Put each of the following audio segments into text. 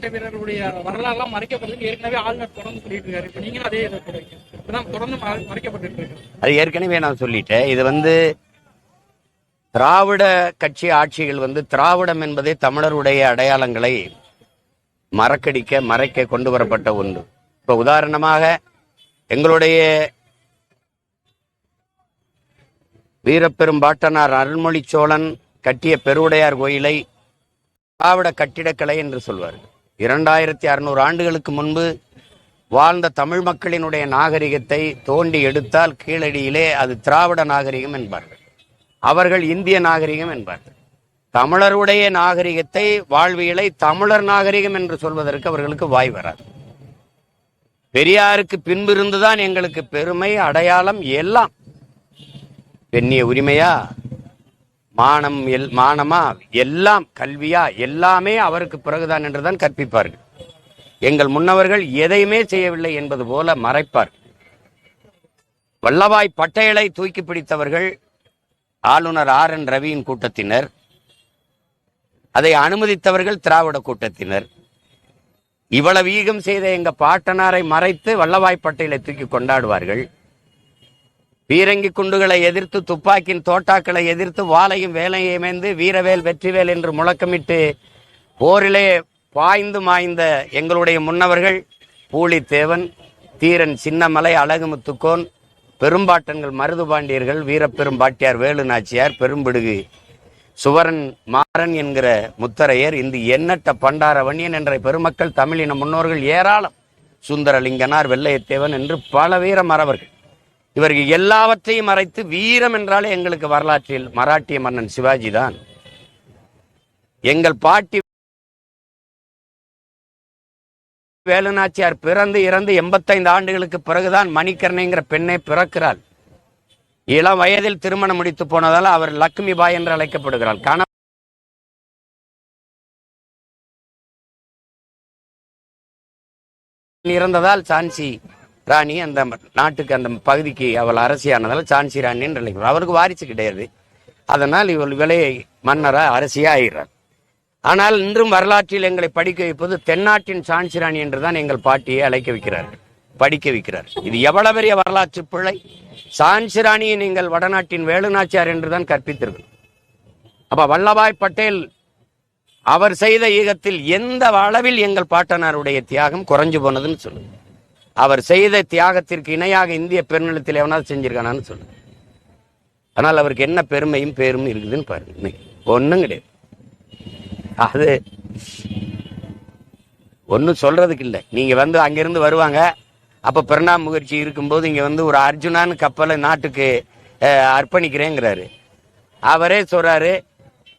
போராட்ட வீரர்களுடைய வரலாறுலாம் மறைக்கப்படுது ஏற்கனவே ஆளுநர் தொடர்ந்து சொல்லிட்டு இருக்காரு இப்ப நீங்களும் அதே இதை சொல்றீங்க. தொடர்ந்து மறை- மறைக்கப்பட்டு இருக்கு அது ஏற்கனவே நான் சொல்லிட்டேன். இது வந்து திராவிட கட்சி ஆட்சிகள் வந்து திராவிடம் என்பதே தமிழருடைய அடையாளங்களை மறக்கடிக்க மறைக்க கொண்டு வரப்பட்ட ஒன்று. இப்ப உதாரணமாக எங்களுடைய வீரப்பெரும்பாட்டனார் அருள்மொழி சோழன் கட்டிய பெருவுடையார் கோயிலை திராவிட கட்டிடக்கலை என்று சொல்வார்கள். இரண்டாயிரத்தி அறுநூறு ஆண்டுகளுக்கு முன்பு வாழ்ந்த தமிழ் மக்களினுடைய நாகரிகத்தை தோண்டி எடுத்தால் கீழடியிலே அது திராவிட நாகரிகம் என்பார்கள். அவர்கள் இந்திய நாகரிகம் என்பார்கள். தமிழருடைய நாகரிகத்தை வாழ்வியலை தமிழர் நாகரிகம் என்று சொல்வதற்கு அவர்களுக்கு வாய் வராது. பெரியாருக்கு பின்பு இருந்துதான் எங்களுக்கு பெருமை அடையாளம் எல்லாம். பெண்ணிய உரிமையா? மானம் எல் மானமா? எல்லாம் கல்வியா? எல்லாமே அவருக்கு பிறகுதான் என்றுதான் கற்பிப்பார்கள். எங்கள் முன்னவர்கள் எதையுமே செய்யவில்லை என்பது போல மறைப்பார். வல்லபாய் பட்டேலை தூக்கி பிடித்தவர்கள் ஆளுநர் ஆர் என் ரவியின் கூட்டத்தினர். அதை அனுமதித்தவர்கள் திராவிட கூட்டத்தினர். இவ்வளவு ஈகம் செய்த எங்க பாட்டனாரை மறைத்து வல்லபாய் பட்டேலை தூக்கி கொண்டாடுவார்கள். பீரங்கி குண்டுகளை எதிர்த்து துப்பாக்கியின் தோட்டாக்களை எதிர்த்து வாளையும் வேலையும் ஏமேந்து வீரவேல் வெற்றிவேல் என்று முழக்கமிட்டு போரிலே பாய்ந்து மாய்ந்த எங்களுடைய முன்னவர்கள் பூலித்தேவன் தீரன் சின்னமலை அழகுமுத்துக்கோன் பெரும்பாட்டன்கள் மருதுபாண்டியர்கள் வீரப்பெரும்பாட்டியார் வேலு நாச்சியார் பெரும்பிடுகு சுவரன் மாறன் என்கிற முத்தரையர் இந்த எண்ணற்ற பண்டார வன்னியன் என்ற பெருமக்கள் தமிழின முன்னோர்கள் ஏராளம். சுந்தரலிங்கனார் வெள்ளையத்தேவன் என்று பல வீர மறவர்கள் இவர்கள் எல்லாவற்றையும் மறைத்து வீரம் என்றாலே எங்களுக்கு வரலாற்றில் மராட்டிய மன்னன் சிவாஜி தான். எங்கள் பாட்டி வேலுநாச்சியார் பிறந்து இறந்து எண்பத்தைந்து ஆண்டுகளுக்கு பிறகுதான் மணிக்கர்ணைங்கிற பெண்ணை பிறக்கிறாள். இளம் வயதில் திருமணம் முடித்து போனதால் அவர் லக்ஷ்மி பாய் என்று அழைக்கப்படுகிறாள். கண இறந்ததால் சான்சி ராணி அந்த நாட்டுக்கு அந்த பகுதிக்கு அவள் அரசியானதால் சான்சி ராணி என்று அவருக்கு வாரிசு கிடையாது. அதனால் இவள் விலையை மன்னரா அரசியாக ஆகிறார் ஆனால் இன்றும் வரலாற்றில் எங்களை படிக்க வைப்பது தென்னாட்டின் சான்சி ராணி என்றுதான் எங்கள் பாட்டியை அழைக்க வைக்கிறார்கள் படிக்க வைக்கிறார் இது எவ்வளவு பெரிய வரலாற்று பிழை. சான்சி ராணியை நீங்கள் வடநாட்டின் வேலுநாச்சியார் என்றுதான் கற்பித்தீர்கள் அப்ப வல்லபாய் பட்டேல் அவர் செய்த ஈகத்தில் எந்த அளவில் எங்கள் பாட்டனாருடைய தியாகம் குறைஞ்சு போனதுன்னு சொல்லுங்க. அவர் செய்த தியாகத்திற்கு இணையாக இந்திய பெருநிலத்தில் எவனாவது செஞ்சிருக்கானான்னு சொல்லுங்க. ஆனால் அவருக்கு என்ன பெருமையும் பேரும் இருக்குதுன்னு பாருங்க. இன்னைக்கு ஒன்றும் கிடையாது. அது ஒன்றும் சொல்றதுக்கு இல்லை. நீங்க வந்து அங்கிருந்து வருவாங்க. அப்போ பிரணாம் முகர்ஜி இருக்கும்போது இங்கே வந்து ஒரு அர்ஜுனான்னு கப்பலை நாட்டுக்கு அர்ப்பணிக்கிறேங்கிறாரு. அவரே சொல்றாரு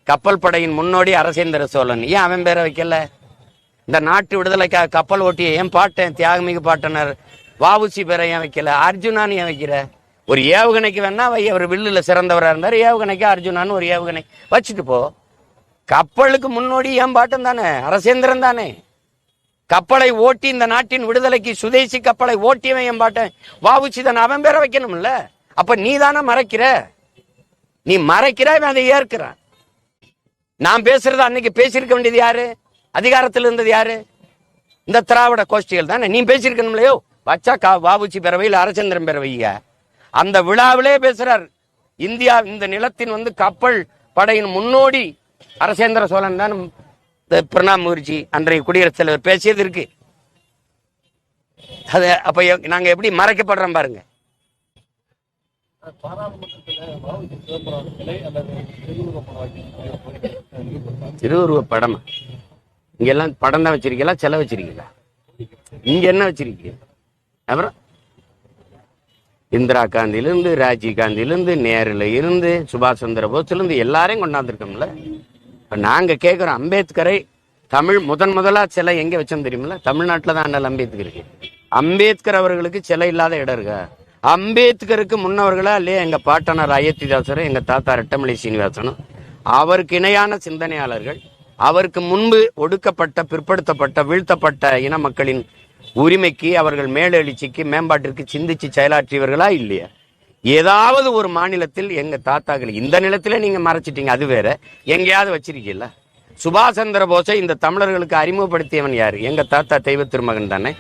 கப்பல் படையின் முன்னோடி அரசேந்திர சோழன். ஏன் அவன் பேரை வைக்கல? இந்த நாட்டு விடுதலைக்காக கப்பல் ஓட்டிய ஏன் பாட்டேன் தியாகமிகு பாட்டனர் வாவுசி பேரை ஏன் வைக்கல? அர்ஜுனான்னு ஏன் வைக்கிற? ஒரு ஏவுகணைக்கு வேணா வை அவர் வில்லுல சிறந்தவராக இருந்தார். ஏவுகணைக்கு அர்ஜுனான்னு ஒரு ஏவுகணை. வச்சுட்டு போ. கப்பலுக்கு முன்னோடி ஏன் பாட்டம் தானே? அரசேந்திரன் தானே? கப்பலை ஓட்டி இந்த நாட்டின் விடுதலைக்கு சுதேசி கப்பலை ஓட்டியவன் என் பாட்டன். வாவுச்சி தானே அவன் பேரை வைக்கணும்ல? அப்ப நீ தானே மறைக்கிற? நீ மறைக்கிற இவன் அதை ஏற்கிறான். நான் பேசுறது அன்னைக்கு பேசியிருக்க வேண்டியது யாரு? அதிகாரத்தில் இருந்தது யாரு? இந்த திராவிட கோஷ்டிகள் தானே? நீ பேசியிருக்கணும்லையோ? வச்சா கா வாவுச்சி பேரவையில் அரசேந்திரன் பேரவைய அந்த விழாவிலே பேசுறார். இந்தியா இந்த நிலத்தின் வந்து கப்பல் படையின் முன்னோடி அரசேந்திர சோழன் தான் பிரணாப் முகர்ஜி. அன்றைய குடியரசுத் தலைவர் பேசியது இருக்கு. அது அப்ப நாங்க எப்படி மறைக்கப்படுறோம் பாருங்க. திருவுருவ படம்? இங்கெல்லாம் படம் தான் வச்சிருக்கீங்களா? செல வச்சிருக்கீங்களா? இங்க என்ன வச்சிருக்கீங்க? அப்புறம் இந்திரா காந்தியிலிருந்து ராஜீவ் காந்தியிலிருந்து நேருல இருந்து சுபாஷ் சந்திர போஸ்லேருந்து எல்லாரையும் கொண்டாந்துருக்கோம்ல. இப்போ நாங்க கேட்குறோம் அம்பேத்கரை தமிழ் முதன் முதலா சிலை எங்க வச்சோம் தெரியுமில்ல? தமிழ்நாட்டில் தான் அண்ணல் அம்பேத்கர் இருக்கு. அம்பேத்கர் அவர்களுக்கு சிலை இல்லாத இடம் இருக்கா? அம்பேத்கருக்கு முன்னவர்களா இல்லையா எங்க பாட்டனார் அயோத்திதாசரும் எங்க தாத்தா ரெட்டமலை சீனிவாசனும்? அவருக்கு இணையான சிந்தனையாளர்கள் அவருக்கு முன்பு ஒடுக்கப்பட்ட பிற்படுத்தப்பட்ட வீழ்த்தப்பட்ட இன மக்களின் உரிமைக்கு அவர்கள் மேலெழுச்சிக்கு மேம்பாட்டிற்கு சிந்திச்சு செயலாற்றியவர்களா இல்லையா? ஏதாவது ஒரு மாநிலத்தில் எங்க தாத்தாக்கள் இந்த நிலத்திலே நீங்க மறைச்சிட்டீங்க அது வேற. எங்கேயாவது வச்சிருக்கீங்களா? சுபாஷ் சந்திர போஸை இந்த தமிழர்களுக்கு அறிமுகப்படுத்தியவன் யாரு? எங்க தாத்தா தெய்வ திருமகன் தானே?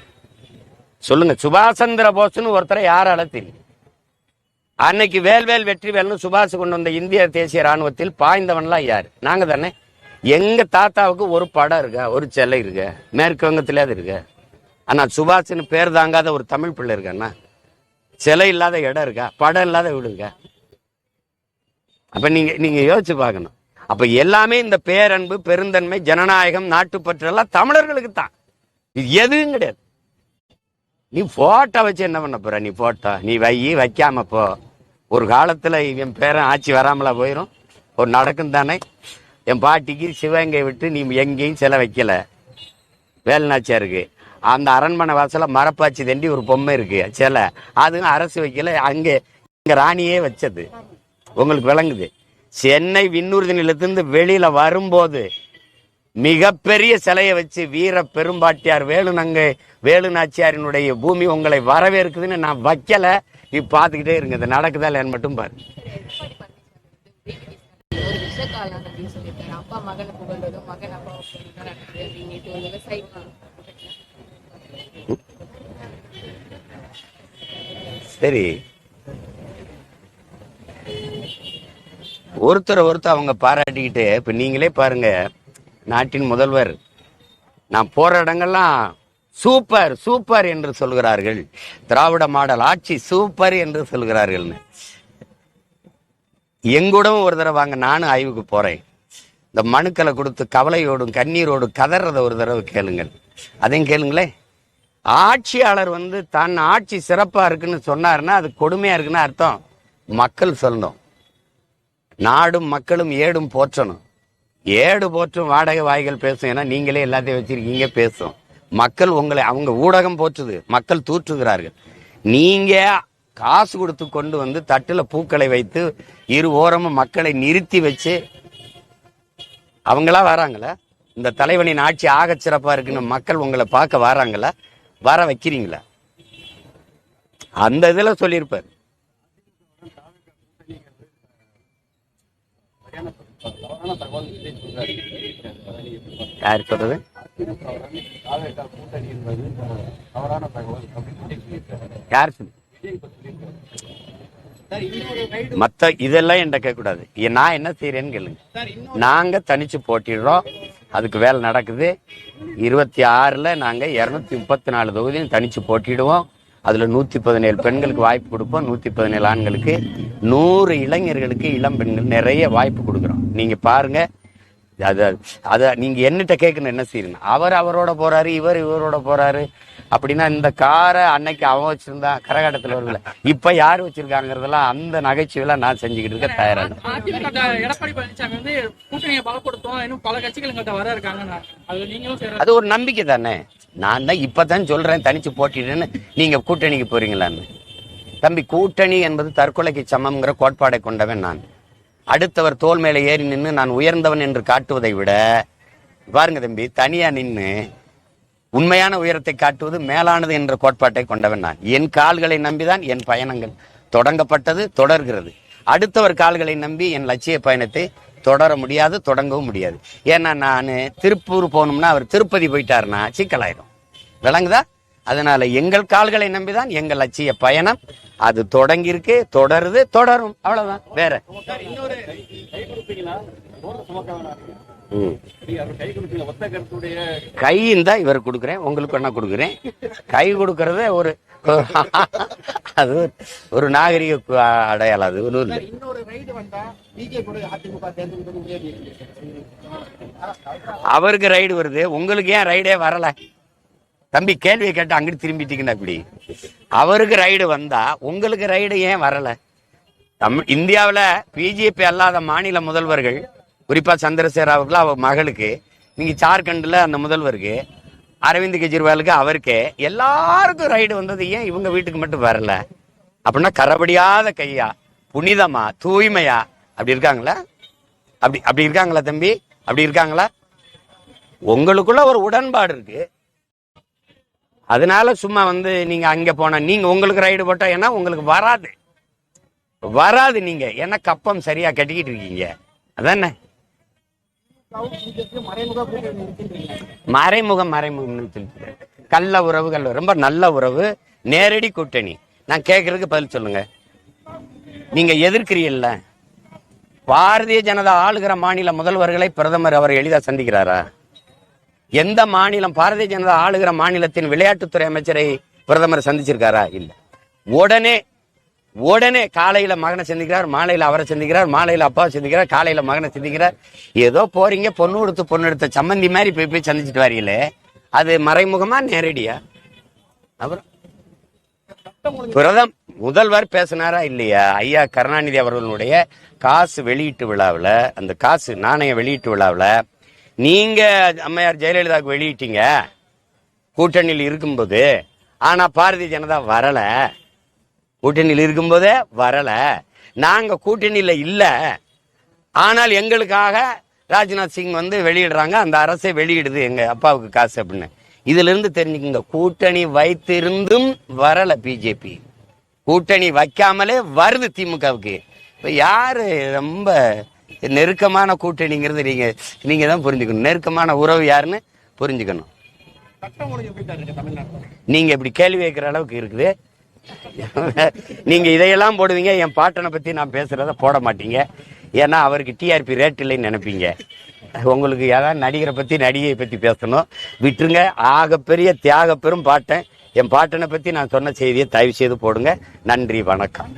சொல்லுங்க சுபாஷ் சந்திர போஸ்னு ஒருத்தரை யாரால தெரியும்? அன்னைக்கு வேல்வேல் வெற்றி வேல்னு சுபாஷ் கொண்டு வந்த இந்திய தேசிய ராணுவத்தில் பாய்ந்தவன்லாம் யார்? நாங்க தானே? எங்க தாத்தாவுக்கு ஒரு படம் இருக்கா ஒரு சிலை இருக்க மேற்கு வங்கத்திலேயாவது இருக்க. ஆனா சுபாஷ்னு பேர் தாங்காத ஒரு தமிழ் பிள்ளை இருக்காண்ணா சிலை இல்லாத இடம் இருக்கா? படம் இல்லாத வீடு இருக்கா? அப்ப நீங்க நீங்க யோசிச்சு பார்க்கணும். அப்ப எல்லாமே இந்த பேரன்பு பெருந்தன்மை ஜனநாயகம் நாட்டுப்பற்று எல்லாம் தமிழர்களுக்கு தான். இது எதுவும் கிடையாது. நீ போட்டோ வச்சு என்ன பண்ண போற? நீ போட்டோ நீ வை வைக்காம போ. ஒரு காலத்துல என் பேரன் ஆட்சி வராமலா போயிடும் ஒரு நடக்கும் தானே. என் பாட்டிக்கு சிவகங்கை விட்டு நீ எங்கேயும் சிலை வைக்கல. வேலுநாச்சியாருக்கு அந்த அரண்மனை வாசல மரப்பாச்சி தண்டி ஒரு பொம்மை இருக்கு சிலை அதுவும் அரசு வைக்கல அங்கே இங்க ராணியே வச்சது. உங்களுக்கு விளங்குது. சென்னை விண்ணூர்தி நிலத்திலிருந்து வெளியில வரும்போது மிகப்பெரிய சிலையை வச்சு வீர பெரும்பாட்டியார் வேலுநங்கை வேலுநாச்சியாரினுடைய பூமி உங்களை வரவேற்குதுன்னு நான் வைக்கல. நீ பார்த்துக்கிட்டே இருங்க இது நடக்குதா இல்லையான்னு மட்டும் பாரு. ஒரு விஷக்காலம் அப்படின்னு சொல்லியிருக்காரு. அப்பா மகனை புகழ்றதும் மகன் அப்பா புகழ்றதும் நடக்குது அப்படின்ட்டு ஒரு விவசாயி சரி. ஒருத்தரை ஒருத்தர் அவங்க பாராட்டிக்கிட்டு இப்போ நீங்களே பாருங்க நாட்டின் முதல்வர். நான் போற இடங்கள்லாம் சூப்பர் சூப்பர் என்று சொல்கிறார்கள். திராவிட மாடல் ஆட்சி சூப்பர் என்று சொல்கிறார்கள்னு. எங்கூடவும் ஒரு தடவை வாங்க நானும் ஆய்வுக்கு போறேன். இந்த மனுக்களை கொடுத்து கவலையோடும் கண்ணீரோடும் கதறத ஒரு தடவை கேளுங்கள். அதையும் கேளுங்களேன். ஆட்சியாளர் வந்து தன் ஆட்சி சிறப்பா இருக்குன்னு சொன்னார்னா அது கொடுமையா இருக்குன்னு அர்த்தம். மக்கள் சொல்லணும். நாடும் மக்களும் ஏடும் போற்றணும். ஏடு போற்றும் வாடகை வாய்கள் பேசும். ஏன்னா நீங்களே எல்லாத்தையும் வச்சிருக்கீங்க பேசும். மக்கள் உங்களை அவங்க ஊடகம் போற்றுது. மக்கள் தூற்றுகிறார்கள். நீங்க காசு கொடுத்து கொண்டு வந்து தட்டுல பூக்களை வைத்து இரு ஓரமும் மக்களை நிறுத்தி வச்சு அவங்களா வராங்களா? இந்த தலைவனின் ஆட்சி ஆக சிறப்பா இருக்குன்னு மக்கள் உங்களை பார்க்க வராங்களா? வர வைக்கிறீங்களா? அந்த இதுல சொல்லியிருப்பார். யார் சொல்றது? யார் சொல்லு? மத்த இதெல்லாம் என்கிட்ட கேட்கக்கூடாது. நான் என்ன செய்யறேன்னு கேளுங்க. நாங்க தனிச்சு போட்டிடுறோம். அதுக்கு வேலை நடக்குது. இருபத்தி ஆறுல நாங்க இருநூத்தி முப்பத்தி நாலு தொகுதியும் தனிச்சு போட்டிடுவோம். அதுல நூத்தி பதினேழு பெண்களுக்கு வாய்ப்பு கொடுப்போம். நூத்தி பதினேழு ஆண்களுக்கு நூறு இளைஞர்களுக்கு இளம் பெண்கள் நிறைய வாய்ப்பு கொடுக்குறோம். நீங்க பாருங்க. அத அத நீங்க என்னட்ட கேட்கணும் என்ன செய்யணும் அவர் அவரோட போறாரு இவர் இவரோட போறாரு. அப்படின்னா இந்த காரை அன்னைக்கு அவன் வச்சிருந்தான் கரகாட்டத்துல வரல இப்ப யார் வச்சிருக்காங்கிறதெல்லாம் அந்த நகைச்சுவையெல்லாம் நான் செஞ்சுக்கிட்டு இருக்க தயாரா இருக்கேன். அதிமுக ட- எடப்பாடி பழனிசாமி வந்து கூட்டணியை பலப்படுத்தும் இன்னும் பல கட்சிகள் எங்கள்கிட்ட வர இருக்காங்க அது நீங்களும் செய்யற அது ஒரு நம்பிக்கை தானே? நான் தான் இப்பதான் சொல்றேன் தனிச்சு போட்டிடுன்னு. நீங்க கூட்டணிக்கு போறீங்களான்னு. தம்பி கூட்டணி என்பது தற்கொலைக்கு சமம்ங்கிற கோட்பாடை கொண்டவன் நான். அடுத்தவர் தோல் மேலே ஏறி நின்று நான் உயர்ந்தவன் என்று காட்டுவதை விட பாருங்க தம்பி தனியா நின்று உண்மையான உயரத்தை காட்டுவது மேலானது என்ற கோட்பாட்டை கொண்டவன் நான். என் கால்களை நம்பிதான் என் பயணங்கள் தொடங்கப்பட்டது தொடர்கிறது. அடுத்தவர் கால்களை நம்பி என் லட்சிய பயணத்தை தொடர முடியாது தொடங்கவும் முடியாது. ஏன்னா நான் திருப்பூர் போகணும்னா அவர் திருப்பதி போயிட்டாருன்னா சிக்கலாயிரும். விளங்குதா? அதனால எங்கள் கால்களை நம்பிதான் எங்கள் லட்சிய பயணம். அது தொடங்கியிருக்கு தொடருது தொடரும். அவ்வளவுதான். வேற. கை இருந்தா இவர் கொடுக்குறேன். உங்களுக்கு என்ன கொடுக்குறேன். கை கொடுக்கறத ஒரு அது ஒரு- நாகரிக அடையாளம். அது ஒன்றும் இல்லை. அவருக்கு ரைடு வருது. உங்களுக்கு ஏன் ரைடே வரல? தம்பி கேள்வியை கேட்டு அங்கிட்டு திரும்பிட்டீங்கன்னா இப்படி அவருக்கு ரைடு வந்தா உங்களுக்கு ரைடு ஏன் வரல? தமிழ் இந்தியாவில் பிஜேபி அல்லாத மாநில முதல்வர்கள் குறிப்பா சந்திரசேகர் அவர்கள் மகளுக்கு நீங்க ஜார்க்கண்டில் அந்த முதல்வருக்கு அரவிந்த் கெஜ்ரிவாலுக்கு அவருக்கு எல்லாருக்கும் ரைடு வந்தது ஏன் இவங்க வீட்டுக்கு மட்டும் வரல? அப்படின்னா கரபடியாத கையா புனிதமா தூய்மையா அப்படி இருக்காங்களா? அப்படி அப்படி இருக்காங்களா தம்பி? அப்படி இருக்காங்களா? உங்களுக்குள்ள ஒரு உடன்பாடு இருக்கு. அதனால சும்மா வந்து நீங்க அங்க போனா நீங்க உங்களுக்கு ரைடு போட்டா ஏன்னா உங்களுக்கு வராது. வராது நீங்க. ஏன்னா கப்பம் சரியா கட்டிக்கிட்டு இருக்கீங்க? அதானே? மறைமுகம் மறைமுகம்னு சொல்லிட்டு கள்ள உறவுகள் ரொம்ப நல்ல உறவு. நேரடி கூட்டணி. நான் கேட்கறதுக்கு பதில் சொல்லுங்க. நீங்க எதிர்க்கிறீல்ல பாரதிய ஜனதா ஆளுகிற மாநில முதல்வர்களை பிரதமர் அவர் எளிதா சந்திக்கிறாரா? எந்த மாநிலம் பாரதிய ஜனதா ஆளுகிற மாநிலத்தின் விளையாட்டுத்துறை அமைச்சரை பிரதமர் சந்திச்சிருக்காரா? இல்ல. உடனே உடனே காலையில மகனை சந்திக்கிறார் மாலையில அவரை சந்திக்கிறார் மாலையில அப்பாவை சந்திக்கிறார் காலையில மகனை சந்திக்கிறார். ஏதோ போறீங்க பொண்ணு கொடுத்து பொண்ணு எடுத்த சம்மந்தி மாதிரி போய் போய் சந்திச்சுட்டு வரீங்களே. அது மறைமுகமா நேரடியா? அப்புறம் பிரதம் முதல்வர் பேசினாரா இல்லையா? ஐயா கருணாநிதி அவர்களுடைய காசு வெளியீட்டு விழாவில் அந்த காசு நாணய வெளியீட்டு விழாவில் நீங்க அம்மையார் ஜெயலலிதாவுக்கு வெளியிட்டீங்க. கூட்டணியில் இருக்கும்போது ஆனா பாரதிய ஜனதா வரல. கூட்டணியில் இருக்கும்போதே வரல. நாங்க கூட்டணியில இல்ல. ஆனால் எங்களுக்காக ராஜ்நாத் சிங் வந்து வெளியிடுறாங்க. அந்த அரசே வெளியிடுது எங்க அப்பாவுக்கு காசு அப்படின்னு. இதுல இருந்து தெரிஞ்சுக்கங்க கூட்டணி வைத்திருந்தும் வரல பிஜேபி. கூட்டணி வைக்காமலே வருது திமுகவுக்கு. இப்ப யாரு ரொம்ப நெருக்கமான கூட்டணிங்கிறது நீங்க நீங்க தான் புரிஞ்சுக்கணும். நெருக்கமான உறவு யாருன்னு புரிஞ்சுக்கணும். நீங்க இப்படி கேள்வி கேட்கிற அளவுக்கு இருக்குது. நீங்க இதையெல்லாம் போடுவீங்க என் பாட்டனை பத்தி நான் பேசுறத போட மாட்டீங்க. ஏன்னா அவருக்கு டிஆர்பி ரேட் இல்லைன்னு நினைப்பீங்க. உங்களுக்கு ஏதாவது நடிகரை பத்தி நடிகையை பத்தி பேசணும். விட்டுருங்க. ஆகப்பெரிய தியாக பெரும் பாட்டன் என் பாட்டனை பத்தி நான் சொன்ன செய்தியை தயவு செய்து போடுங்க. நன்றி வணக்கம்.